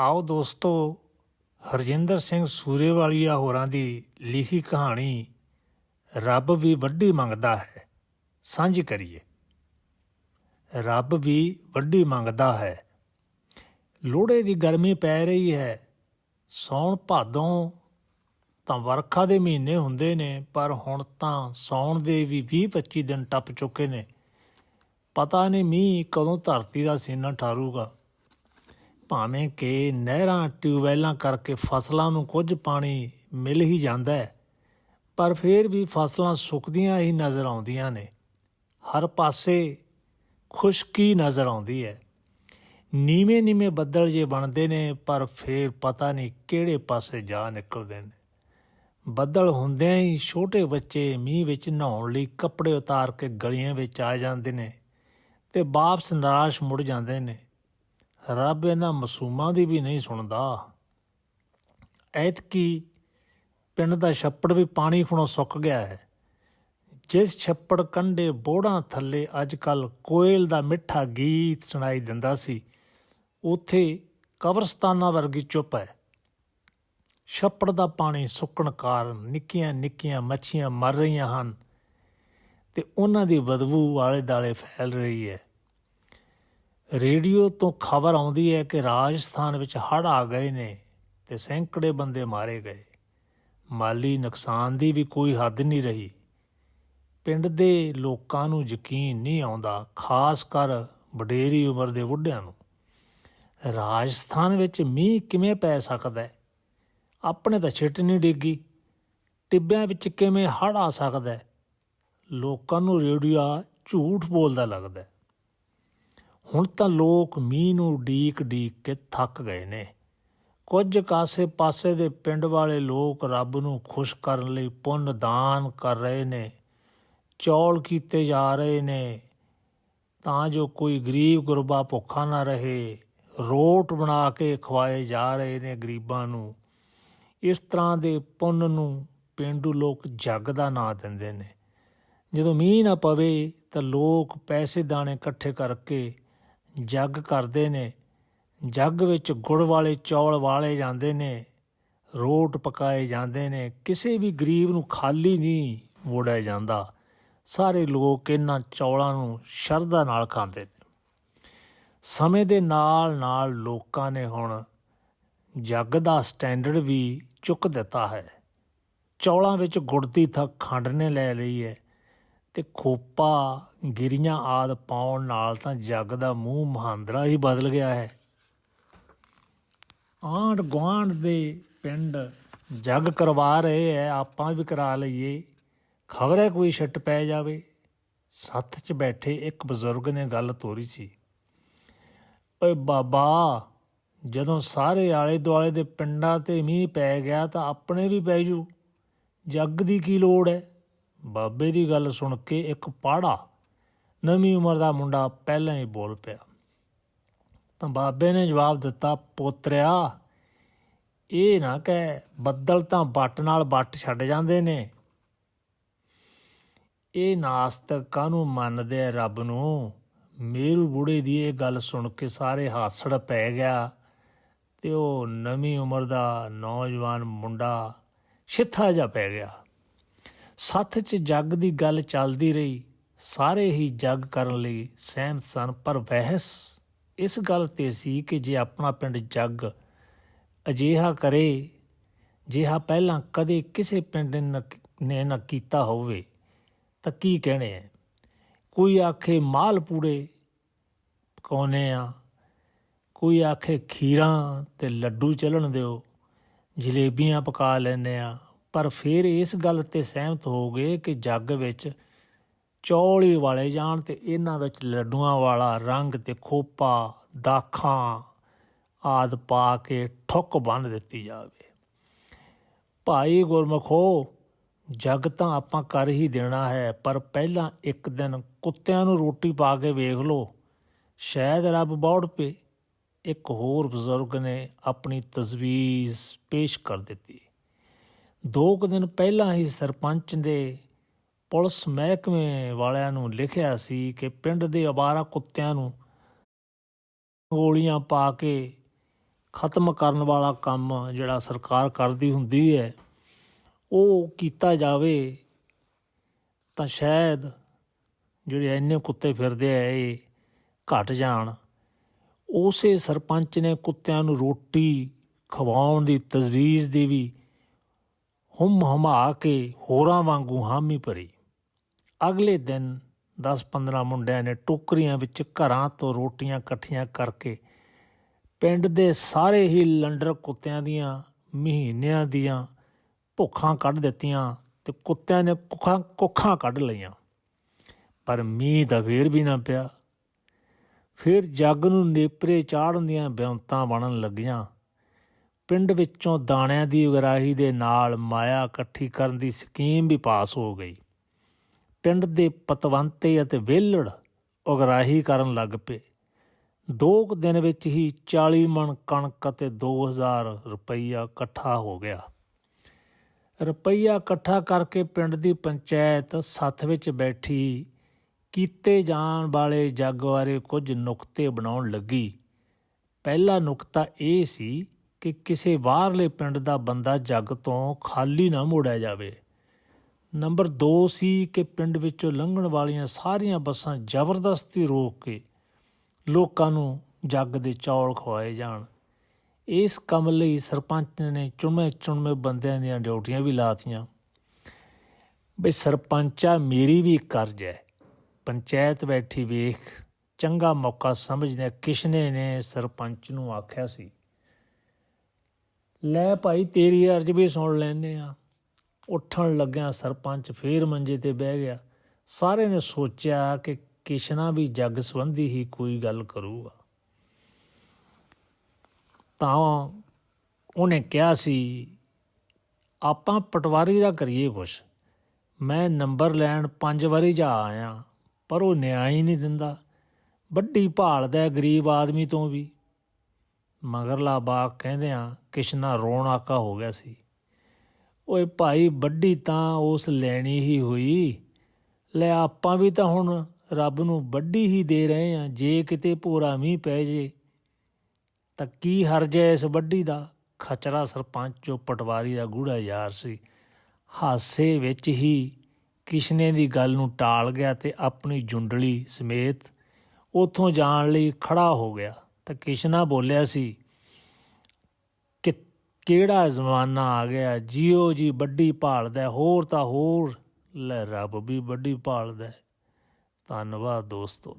ਆਓ ਦੋਸਤੋ, ਹਰਜਿੰਦਰ ਸਿੰਘ ਸੂਰੇਵਾਲੀਆ ਹੋਰਾਂ ਦੀ ਲਿਖੀ ਕਹਾਣੀ, ਰੱਬ ਵੀ ਵੱਡੀ ਮੰਗਦਾ ਹੈ ਸਾਂਝੀ ਕਰੀਏ। ਰੱਬ ਵੀ ਵੱਡੀ ਮੰਗਦਾ ਹੈ ਲੋੜੇ ਦੀ ਗਰਮੀ ਪੈ ਰਹੀ ਹੈ। ਸੌਣ ਭਾਦੋਂ ਤਾਂ ਵਰਖਾ ਦੇ ਮਹੀਨੇ ਹੁੰਦੇ ਨੇ, ਪਰ ਹੁਣ ਤਾਂ ਸੌਣ ਦੇ ਵੀ 20-25 ਦਿਨ ਟੱਪ ਚੁੱਕੇ ਨੇ। ਪਤਾ ਨਹੀਂ ਮੀਂਹ ਕਦੋਂ ਧਰਤੀ ਦਾ ਸੀਨਾ ਠਾਰੂਗਾ। ਭਾਵੇਂ ਕਿ ਨਹਿਰਾਂ, ਟਿਊਬਵੈਲਾਂ ਕਰਕੇ ਫਸਲਾਂ ਨੂੰ ਕੁਝ ਪਾਣੀ ਮਿਲ ਹੀ ਜਾਂਦਾ ਹੈ, ਪਰ ਫਿਰ ਵੀ ਫਸਲਾਂ ਸੁੱਕਦੀਆਂ ਹੀ ਨਜ਼ਰ ਆਉਂਦੀਆਂ ਨੇ। ਹਰ ਪਾਸੇ ਖੁਸ਼ਕੀ ਨਜ਼ਰ ਆਉਂਦੀ ਹੈ। ਨੀਵੇਂ ਨੀਵੇਂ ਬੱਦਲ ਜੇ ਬਣਦੇ ਨੇ, ਪਰ ਫਿਰ ਪਤਾ ਨਹੀਂ ਕਿਹੜੇ ਪਾਸੇ ਜਾ ਨਿਕਲਦੇ ਨੇ। ਬੱਦਲ ਹੁੰਦਿਆਂ ਹੀ ਛੋਟੇ ਬੱਚੇ ਮੀਂਹ ਵਿੱਚ ਨਹਾਉਣ ਲਈ ਕੱਪੜੇ ਉਤਾਰ ਕੇ ਗਲੀਆਂ ਵਿੱਚ ਆ ਜਾਂਦੇ ਨੇ ਤੇ ਵਾਪਸ ਨਿਰਾਸ਼ ਮੁੜ ਜਾਂਦੇ ਨੇ। ਰੱਬ ਇਹਨਾਂ ਮਾਸੂਮਾਂ ਦੀ ਵੀ ਨਹੀਂ ਸੁਣਦਾ। ਐਤਕੀ ਪਿੰਡ ਦਾ ਛੱਪੜ ਵੀ ਪਾਣੀ ਖੁਣੋਂ ਸੁੱਕ ਗਿਆ ਹੈ। ਜਿਸ ਛੱਪੜ ਕੰਢੇ ਬੋੜਾਂ ਥੱਲੇ ਅੱਜ ਕੱਲ ਕੋਇਲ ਦਾ ਮਿੱਠਾ ਗੀਤ ਸੁਣਾਈ ਦਿੰਦਾ ਸੀ, ਉਥੇ ਕਬਰਸਤਾਨਾਂ ਵਰਗੀ ਚੁੱਪ ਹੈ। ਛੱਪੜ ਦਾ ਪਾਣੀ ਸੁੱਕਣ ਕਾਰਨ ਨਿੱਕੀਆਂ ਨਿੱਕੀਆਂ ਮੱਛੀਆਂ ਮਰ ਰਹੀਆਂ ਹਨ ਤੇ ਉਹਨਾਂ ਦੀ ਬਦਬੂ ਆਲੇ ਦਾਲੇ ਫੈਲ ਰਹੀ ਹੈ। ਰੇਡੀਓ ਤੋਂ ਖਬਰ ਆਉਂਦੀ ਹੈ ਕਿ ਰਾਜਸਥਾਨ ਵਿੱਚ ਹੜ੍ਹ ਆ ਗਏ ਨੇ ਤੇ ਸੈਂਕੜੇ ਬੰਦੇ ਮਾਰੇ ਗਏ। ਮਾਲੀ ਨੁਕਸਾਨ ਦੀ ਵੀ ਕੋਈ ਹੱਦ ਨਹੀਂ ਰਹੀ। ਪਿੰਡ ਦੇ ਲੋਕਾਂ ਨੂੰ ਯਕੀਨ ਨਹੀਂ ਆਉਂਦਾ, ਖਾਸ ਕਰ ਵਡੇਰੀ ਉਮਰ ਦੇ ਬੁੱਢਿਆਂ ਨੂੰ। ਰਾਜਸਥਾਨ ਵਿੱਚ ਮੀਂਹ ਕਿਵੇਂ ਪੈ ਸਕਦਾ ਹੈ? ਆਪਣੇ ਤਾਂ ਛਿੱਟ ਨਹੀਂ ਡਿੱਗੀ। ਟਿੱਬਿਆਂ ਵਿੱਚ ਕਿਵੇਂ ਹੜ੍ਹ ਆ ਸਕਦਾ ਹੈ? ਲੋਕਾਂ ਨੂੰ ਰੇਡੀਓ ਝੂਠ ਬੋਲਦਾ ਲੱਗਦਾ ਹੁਣ ਤਾਂ ਲੋਕ ਮੀਂਹ ਨੂੰ ਡੀਕ ਡੀਕ ਕੇ ਥੱਕ ਗਏ ਨੇ। ਕੁਝ ਕਾਸੇ ਪਾਸੇ ਦੇ ਪਿੰਡ ਵਾਲੇ ਲੋਕ ਰੱਬ ਨੂੰ ਖੁਸ਼ ਕਰਨ ਲਈ ਪੁੰਨ ਦਾਨ ਕਰ ਰਹੇ ਨੇ, ਚੌਲ ਕੀਤੇ ਜਾ ਰਹੇ ਨੇ, ਤਾਂ ਜੋ ਕੋਈ ਗਰੀਬ ਗੁਰਬਾ ਭੁੱਖਾ ਨਾ ਰਹੇ, ਰੋਟ ਬਣਾ ਕੇ ਖਵਾਏ ਜਾ ਰਹੇ ਨੇ ਗਰੀਬਾਂ ਨੂੰ। ਇਸ ਤਰ੍ਹਾਂ ਦੇ ਪੁੰਨ ਨੂੰ ਪਿੰਡੂ ਲੋਕ ਜੱਗ ਦਾ ਨਾਂ ਦਿੰਦੇ ਨੇ। ਜਦੋਂ ਮੀਂਹ ਨਾ ਪਵੇ ਤਾਂ ਲੋਕ ਪੈਸੇ ਦਾਣੇ ਇਕੱਠੇ ਕਰਕੇ ਜੱਗ ਕਰਦੇ ਨੇ। ਜੱਗ ਵਿੱਚ ਗੁੜ ਵਾਲੇ, ਚੌਲ ਵਾਲੇ ਜਾਂਦੇ ਨੇ। ਰੋਟ ਪਕਾਏ ਜਾਂਦੇ ਨੇ। ਕਿਸੇ ਵੀ ਗਰੀਬ ਨੂੰ ਖਾਲੀ ਨਹੀਂ ਮੋੜਿਆ ਜਾਂਦਾ। ਸਾਰੇ ਲੋਕ ਇਹਨਾਂ ਚੌਲਾਂ ਨੂੰ ਸ਼ਰਧਾ ਨਾਲ ਖਾਂਦੇ ਨੇ। ਸਮੇਂ ਦੇ ਨਾਲ ਨਾਲ ਲੋਕਾਂ ਨੇ ਹੁਣ ਜੱਗ ਦਾ ਸਟੈਂਡਰਡ ਵੀ ਚੁੱਕ ਦਿੱਤਾ ਹੈ। ਚੌਲਾਂ ਵਿੱਚ ਗੁੜ ਦੀ ਥਾਂ ਖੰਡ ਨੇ ਲੈ ਲਈ ਹੈ। ਤੇ ਖੋਪਾ ਗਿਰੀਆਂ ਆਦ ਪਾਉਣ ਨਾਲ ਤਾਂ ਜੱਗ ਦਾ ਮੂੰਹ ਮਹਾਂਦਰਾ ਹੀ ਬਦਲ ਗਿਆ ਹੈ। ਆਂਢ ਗੁਆਂਢ ਦੇ ਪਿੰਡ ਜੱਗ ਕਰਵਾ ਰਹੇ ਐ, ਆਪਾਂ ਵੀ ਕਰਾ ਲਈਏ। ਖਬਰ ਹੈ ਕੋਈ ਛੱਟ ਪੈ ਜਾਵੇ। ਸੱਥ 'ਚ ਬੈਠੇ ਇੱਕ ਬਜ਼ੁਰਗ ਨੇ ਗੱਲ ਤੋਰੀ ਸੀ। ਓਏ ਬਾਬਾ, ਜਦੋਂ ਸਾਰੇ ਆਲੇ ਦੁਆਲੇ ਦੇ ਪਿੰਡਾਂ ਤੇ ਮੀਂਹ ਪੈ ਗਿਆ ਤਾਂ ਆਪਣੇ ਵੀ ਪੈ ਜੂ। ਜੱਗ ਦੀ ਕੀ ਲੋੜ ਹੈ ਬਾਬੇ ਦੀ ਗੱਲ ਸੁਣ ਕੇ ਇੱਕ ਪਾੜਾ ਨਵੀਂ ਉਮਰ ਦਾ ਮੁੰਡਾ ਪਹਿਲਾਂ ਹੀ ਬੋਲ ਪਿਆ। ਤਾਂ ਬਾਬੇ ਨੇ ਜਵਾਬ ਦਿੱਤਾ, ਪੋਤਰਿਆ, ਇਹ ਨਾ ਕਹਿ, ਬੱਦਲ ਤਾਂ ਬੱਟ ਨਾਲ ਬੱਟ ਛੱਡ ਜਾਂਦੇ ਨੇ। ਇਹ ਨਾਸਤਕ ਕਾਹਨੂੰ ਮੰਨਦੇ ਆ ਰੱਬ ਨੂੰ? ਮੇਰੂ ਬੁੜੇ ਦੀ ਇਹ ਗੱਲ ਸੁਣ ਕੇ ਸਾਰੇ ਹਾਸੜ ਪੈ ਗਿਆ ਤੇ ਉਹ ਨਵੀਂ ਉਮਰ ਦਾ ਨੌਜਵਾਨ ਮੁੰਡਾ ਛਿੱਥਾ ਜਾ ਪੈ ਗਿਆ। ਸੱਥ 'ਚ ਜੱਗ ਦੀ ਗੱਲ ਚੱਲਦੀ ਰਹੀ। ਸਾਰੇ ਹੀ ਜੱਗ ਕਰਨ ਲਈ ਸਹਿਮਤ ਸਨ, ਪਰ ਬਹਿਸ ਇਸ ਗੱਲ ਤੇ ਸੀ ਕਿ ਜੇ ਆਪਣਾ ਪਿੰਡ ਜੱਗ ਅਜਿਹਾ ਕਰੇ, ਜਿਹਾ ਪਹਿਲਾਂ ਕਦੇ ਕਿਸੇ ਪਿੰਡ ਨ- ਨੇ ਨਾ ਕੀਤਾ ਹੋਵੇ, ਤਾਂ ਕੀ ਕਹਿਣੇ ਹੈ ਕੋਈ ਆਖੇ ਮਾਲ ਪੂੜੇ ਪਕਾਉਨੇ ਆ, ਕੋਈ ਆਖੇ ਖੀਰਾਂ ਤੇ ਲੱਡੂ ਚੱਲਣ ਦਿਓ, ਜਲੇਬੀਆਂ ਪਕਾ ਲੈਨੇ ਆ ਪਰ ਫਿਰ ਇਸ ਗੱਲ ਤੇ ਸਹਿਮਤ ਹੋ ਗਏ ਕਿ ਜੱਗ ਵਿੱਚ ਚੌਲੀ ਵਾਲੇ ਜਾਣ ਤੇ ਇਹਨਾਂ ਵਿੱਚ ਲੱਡੂਆਂ ਵਾਲਾ ਰੰਗ ਤੇ ਖੋਪਾ, ਦਾਖਾਂ ਆਦ ਪਾ ਕੇ ਠੁੱਕ ਬੰਨ ਦਿੱਤੀ ਜਾਵੇ। ਭਾਈ ਗੁਰਮਖੋ, ਜੱਗ ਤਾਂ ਆਪਾਂ ਕਰ ਹੀ ਦੇਣਾ ਹੈ, ਪਰ ਪਹਿਲਾਂ ਇੱਕ ਦਿਨ ਕੁੱਤਿਆਂ ਨੂੰ ਰੋਟੀ ਪਾ ਕੇ ਵੇਖ ਲਓ। ਸ਼ਾਇਦ ਰੱਬ ਬੌੜ ਪੇ, ਇੱਕ ਹੋਰ ਬਜ਼ੁਰਗ ਨੇ ਆਪਣੀ ਤਜਵੀਜ਼ ਪੇਸ਼ ਕਰ ਦਿੱਤੀ। ਦੋ ਕੁ ਦਿਨ ਪਹਿਲਾਂ ਹੀ ਸਰਪੰਚ ਦੇ ਪੁਲਿਸ ਮਹਿਕਮੇ ਵਾਲਿਆਂ ਨੂੰ ਲਿਖਿਆ ਸੀ ਕਿ ਪਿੰਡ ਦੇ ਅਵਾਰਾ ਕੁੱਤਿਆਂ ਨੂੰ ਗੋਲੀਆਂ ਪਾ ਕੇ ਖਤਮ ਕਰਨ ਵਾਲਾ ਕੰਮ ਜਿਹੜਾ ਸਰਕਾਰ ਕਰਦੀ ਹੁੰਦੀ ਹੈ, ਉਹ ਕੀਤਾ ਜਾਵੇ, ਤਾਂ ਸ਼ਾਇਦ ਜਿਹੜੇ ਇੰਨੇ ਕੁੱਤੇ ਫਿਰਦੇ ਆ, ਇਹ ਘਟ ਜਾਣ। ਉਸੇ ਸਰਪੰਚ ਨੇ ਕੁੱਤਿਆਂ ਨੂੰ ਰੋਟੀ ਖਵਾਉਣ ਦੀ ਤਜਵੀਜ਼ ਦੀ ਵੀ ਹੁਮ ਹਮਾ ਕੇ ਹੋਰਾਂ ਵਾਂਗੂ ਹਾਮੀ ਭਰੀ। ਅਗਲੇ ਦਿਨ 10-15 ਮੁੰਡਿਆਂ ਨੇ ਟੋਕਰੀਆਂ ਵਿੱਚ ਘਰਾਂ ਤੋਂ ਰੋਟੀਆਂ ਇਕੱਠੀਆਂ ਕਰਕੇ ਪਿੰਡ ਦੇ ਸਾਰੇ ਹੀ ਲੰਡਰ ਕੁੱਤਿਆਂ ਦੀਆਂ, ਮਹੀਨਿਆਂ ਦੀਆਂ ਭੁੱਖਾਂ ਕੱਢ ਦਿੱਤੀਆਂ ਤੇ ਕੁੱਤਿਆਂ ਨੇ ਕੁੱਖਾਂ ਕੁੱਖਾਂ ਕੱਢ ਲਈਆਂ। ਪਰ ਮੀਂਹ ਤਾਂ ਫੇਰ ਵੀ ਨਾ ਪਿਆ। ਫਿਰ ਜੱਗ ਨੂੰ ਨੇਪਰੇ ਚਾੜਨ ਦੀਆਂ ਬਿਉਂਤਾਂ ਬਣਨ ਲੱਗੀਆਂ। ਪਿੰਡ ਵਿੱਚੋਂ ਦਾਣਿਆਂ ਦੀ ਉਗਰਾਹੀ ਦੇ ਨਾਲ ਮਾਇਆ ਇਕੱਠੀ ਕਰਨ ਦੀ ਸਕੀਮ ਵੀ ਪਾਸ ਹੋ ਗਈ। ਪਿੰਡ ਦੇ ਪਤਵੰਤੇ ਅਤੇ ਵਿਹਲੜ ਉਗਰਾਹੀ ਕਰਨ ਲੱਗ ਪਏ। ਦੋ ਕੁ ਦਿਨ ਵਿੱਚ ਹੀ 40 ਮਣ ਕਣਕ ਅਤੇ 2000 ਰੁਪਈਆ ਇਕੱਠਾ ਹੋ ਗਿਆ। ਰੁਪਈਆ ਇਕੱਠਾ ਕਰਕੇ ਪਿੰਡ ਦੀ ਪੰਚਾਇਤ ਸੱਥ ਵਿੱਚ ਬੈਠੀ ਕੀਤੇ ਜਾਣ ਵਾਲੇ ਜੱਗ ਬਾਰੇ ਕੁਝ ਨੁਕਤੇ ਬਣਾਉਣ ਲੱਗੀ। ਪਹਿਲਾ ਨੁਕਤਾ ਇਹ ਸੀ ਕਿ ਕਿਸੇ ਬਾਹਰਲੇ ਪਿੰਡ ਦਾ ਬੰਦਾ ਜੱਗ ਤੋਂ ਖਾਲੀ ਨਾ ਮੋੜਿਆ ਜਾਵੇ। ਨੰਬਰ 2 ਸੀ ਕਿ ਪਿੰਡ ਵਿੱਚੋਂ ਲੰਘਣ ਵਾਲੀਆਂ ਸਾਰੀਆਂ ਬੱਸਾਂ ਜ਼ਬਰਦਸਤੀ ਰੋਕ ਕੇ ਲੋਕਾਂ ਨੂੰ ਜੱਗ ਦੇ ਚੌਲ ਖਵਾਏ ਜਾਣ। ਇਸ ਕੰਮ ਲਈ ਸਰਪੰਚ ਨੇ ਚੁਣੇ ਚੁਣਵੇਂ ਬੰਦਿਆਂ ਦੀਆਂ ਡਿਊਟੀਆਂ ਵੀ ਲਾਤੀਆਂ। ਬਈ ਸਰਪੰਚਾ, ਮੇਰੀ ਵੀ ਕਰਜ਼ ਹੈ। ਪੰਚਾਇਤ ਬੈਠੀ ਵੇਖ, ਚੰਗਾ ਮੌਕਾ ਸਮਝਦੇ ਕਿਸ਼ਨੇ ਨੇ ਸਰਪੰਚ ਨੂੰ ਆਖਿਆ ਸੀ। ਲੈ ਭਾਈ, ਤੇਰੀ ਅਰਜ਼ ਵੀ ਸੁਣ ਲੈਨੇ ਆ ਉੱਠਣ ਲੱਗਿਆ ਸਰਪੰਚ ਫੇਰ ਮੰਜੇ ਤੇ ਬਹਿ ਗਿਆ। ਸਾਰੇ ਨੇ ਸੋਚਿਆ ਕਿ ਕਿਸ਼ਨਾ ਵੀ ਜੱਗ ਸੰਬੰਧੀ ਹੀ ਕੋਈ ਗੱਲ ਕਰੂਗਾ। ਤਾਂ ਉਹਨੇ ਕਿਹਾ ਸੀ, ਆਪਾਂ ਪਟਵਾਰੀ ਦਾ ਕਰੀਏ ਕੁਛ। ਮੈਂ ਨੰਬਰ ਲੈਣ ਪੰਜ ਵਾਰੀ ਜਾ ਆਇਆ, ਪਰ ਉਹ ਨਿਆਂ ਹੀ ਨਹੀਂ ਦਿੰਦਾ। ਵੱਡੀ ਭਾਲਦਾ ਹੈ ਗਰੀਬ ਆਦਮੀ ਤੋਂ ਵੀ। ਮਗਰਲਾ ਬਾਗ ਕਹਿੰਦਿਆਂ ਕਿਸ਼ਨਾ ਰੋਣ ਆਕਾ ਹੋ ਗਿਆ ਸੀ। ਓਏ ਭਾਈ ਵੱਡੀ ਤਾਂ ਉਸ ਲੈਣੀ ਹੀ ਹੋਈ। ਲੈ ਆਪਾਂ ਵੀ ਤਾਂ ਹੁਣ ਰੱਬ ਨੂੰ ਵੱਡੀ ਹੀ ਦੇ ਰਹੇ ਆ, ਜੇ ਕਿਤੇ ਭੋਰਾ ਮੀਂਹ ਪੈ ਜੇ। ਤਾਂ ਕੀ ਹਰਜ ਹੈ ਇਸ ਵੱਡੀ ਦਾ? ਖਚਰਾ ਸਰਪੰਚ ਜੋ ਪਟਵਾਰੀ ਦਾ ਗੂੜਾ ਯਾਰ ਸੀ। ਹਾਸੇ ਵਿੱਚ ਹੀ ਕਿਸ਼ਨੇ ਦੀ ਗੱਲ ਨੂੰ ਟਾਲ ਗਿਆ ਤੇ ਆਪਣੀ ਜੁੰਡਲੀ ਸਮੇਤ ਉਥੋਂ ਜਾਣ ਲਈ ਖੜਾ ਹੋ ਗਿਆ। ਤਾਂ ਕਿਸ਼ਨਾ ਬੋਲਿਆ ਸੀ? ਕਿ ਕਿਹੜਾ ਜ਼ਮਾਨਾ ਆ ਗਿਆ? ਜੀਓ ਜੀ ਵੱਡੀ ਭਾਲਦਾ ਹੋਰ ਤਾਂ ਹੋਰ। ਲੈ ਰੱਬ ਵੀ ਵੱਡੀ ਭਾਲਦਾ ਧੰਨਵਾਦ ਦੋਸਤੋ।